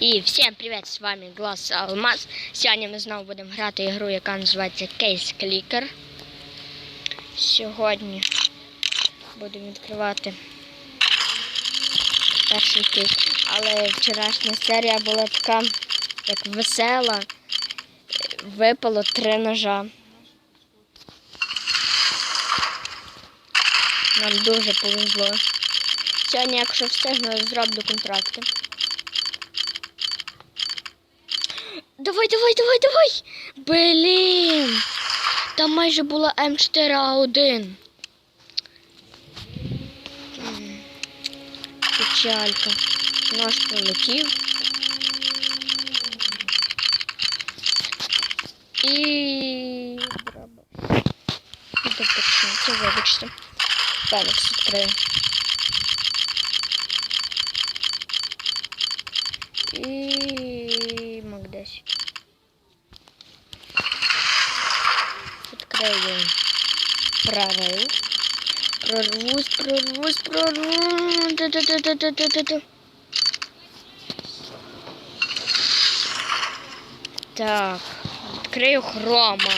І всім привіт, з вами Глас Алмаз. Сьогодні ми знову будемо грати ігру, яка називається Case Clicker. Сьогодні будемо відкривати перший кейс. Але вчорашня серія була така, як весела. Випало три ножа. Нам дуже повезло. Сьогодні, якщо встигну, зроблю контракти. Давай, давай, давай, давай! Блін! Там майже була М4А1. Печалька. Нож пролетів. І... Це вибачте. Фенікс відкрию. І Мак-10. Відкрию прорив. Прорвусь, прорвусь, прорвусь. Ту-ту-ту-ту-ту-ту-ту. Так, відкрию хрома.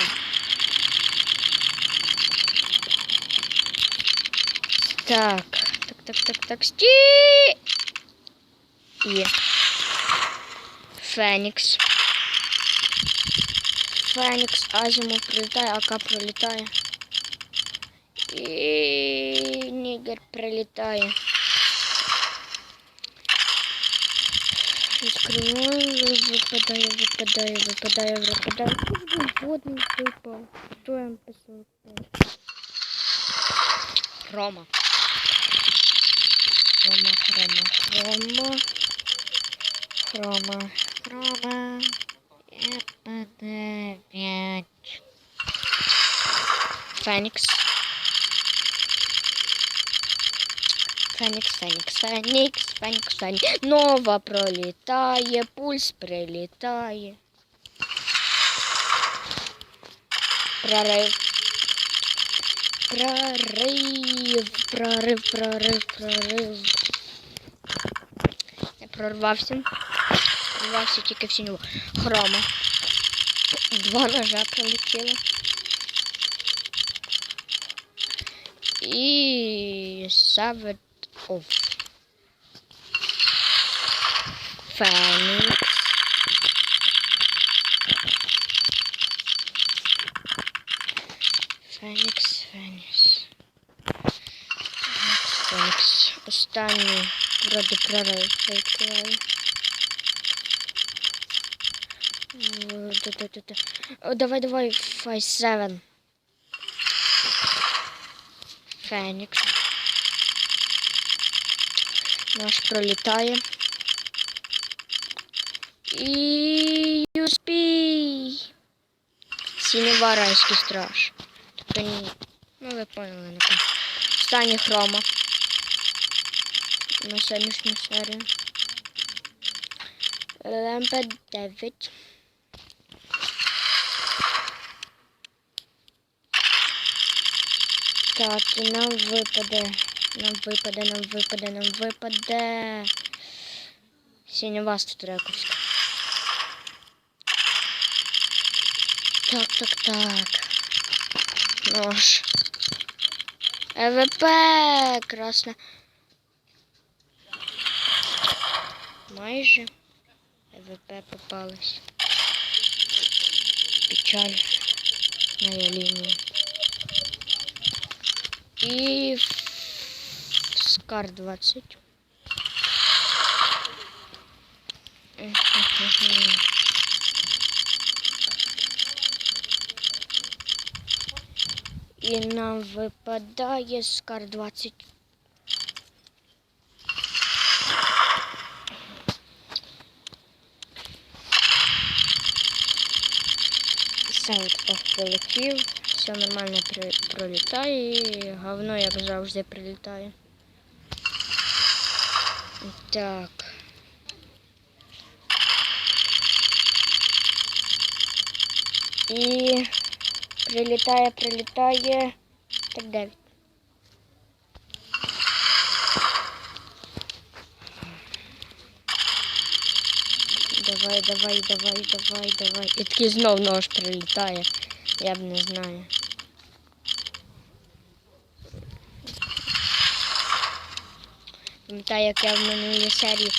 Так, так, так, так, так, сті. Є. Фенікс. Фенікс, Азімов прилітає, АК пролітає. І Нігер прилітає. Відкриваю, випадає, випадає, випадає, випадає. Водний випав. Хто я писав? Рома. Хрома, хрома, хрома. Хрома, хрома. ЕПД-5. Фенікс. Фенікс, Фенікс, Фенікс, Фенікс, Фенікс. Нова пролітає, пульс прилітає. Прорив. Прорив, прорив, прорив, прорив. Я прорвався. Прорвався тільки в синю хрома. Два ножа пролетіло. І Савет оф. Фенікс. Фенікс, Фенікс. Фенікс. Останній вроде прорив відкриваю. О, давай, давай, 5-7. Фенікс. Наш пролітає. І Юспій. Сінева райський страж. Тобто ні. Ну ви поняли, напевно. Останній хрома. На сьогоднішню серію. Лемпа 9. Так, і нам випаде. Нам випаде, нам випаде, нам випаде. Сінева Статрековська. Так, так, так. Нож. ЕВП красна. Майже ЕВП попалась. Печаль. Моя лінія. І Скар 20. І нам випадає Скар 20. Саунд прилетів, все нормально пролітає, говно, як завжди, прилітає. Так. І прилітає, прилітає. Так, 9. давай, давай, давай, давай, давай. І такий знов нож прилітає. Я б не знаю. Пам'ятаю, як я в минулій серії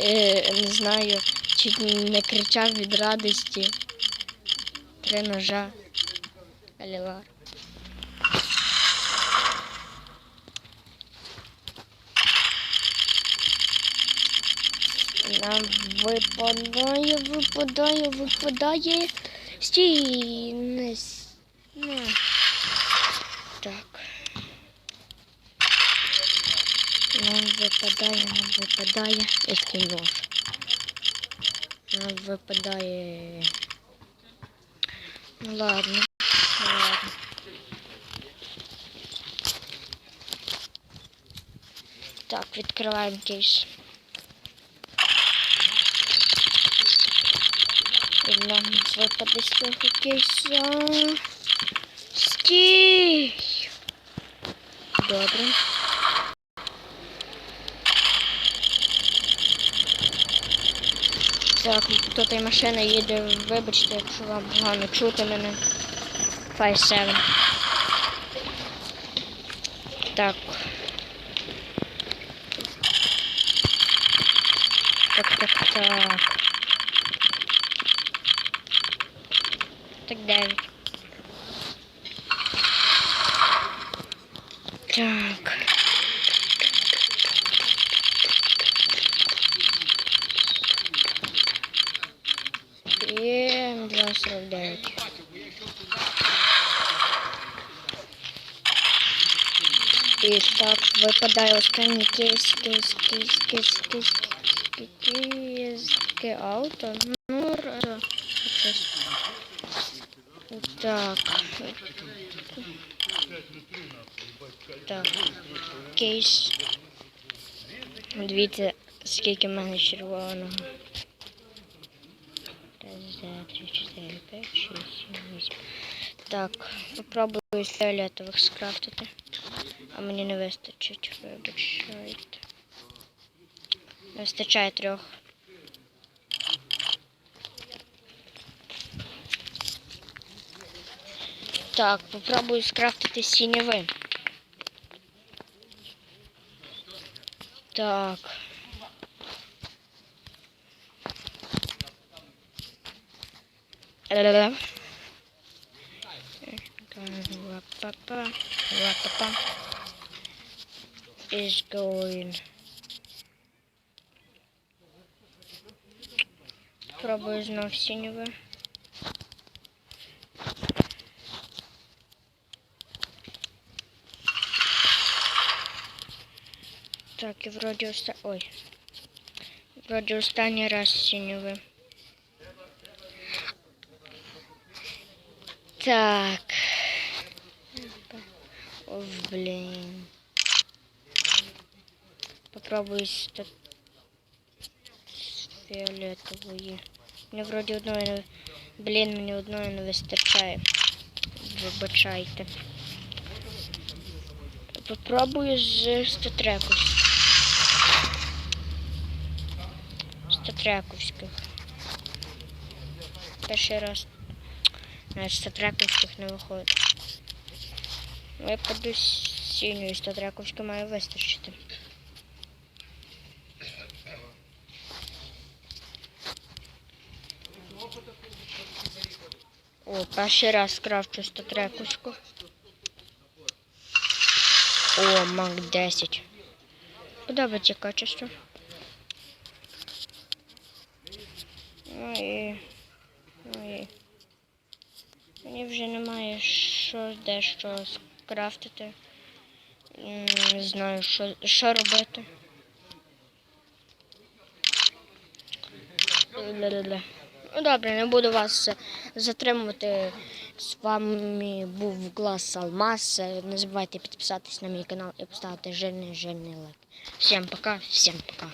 е, не знаю, чуть не кричав від радості. Три ножа. Алілар. Нам випадає, випадає, випадає. Стій, не с- на. Так. Нам випадає, нам випадає. Нож. Нам випадає. Ну ладно. Ладно. Так, відкриваємо кейс. І нам випаде з цього кейса. Стій! Добре. Так, тут і машина їде, вибачте, якщо вам погано чути мене. 5-7. Так. Так, так, так. Так, 9. Так. І 249. І так, випадає останній кейс, кейс, кейс, кейс, кейс, кейс, кейс, ауто. Ну. Так. Так. Кейс. Дивіться, скільки в мене червоного. Раз, два, три, чотири, п'ять, шість, сім, вісім. Так, попробую з фіолетових скрафтити. А мені не вистачить, вибачайте. Не вистачає трьох. Так, попробую скрафтити сінєви. Так. Ла-ла-ла. Ла-па-па. Ла-па-па. Is going. Пробую знов синевы. Так, и вроде оста... Ой. Вроде останній раз синевы. Так. Ой, блин. Попробую фіолетової. Мені вроді одної не... Блін, мені одної не вистачає. Вибачайте. Попробую з статрековських. Статрековських. Перший раз. Навіть статрековських не виходить. Випаду з синьої статрековської має вистачити. О, перший раз крафчу статрековську. О, мак 10. Подобається качество. Ой. Ой. Мені вже немає що дещо скрафтити. Не знаю, що, що робити. Ля-ля-ля. Ну добре, не буду вас е, затримувати. З вами був Глас Алмаз. Е, Не забувайте підписатись на мій канал і поставити жирний жирний лайк. Всім пока, всім пока.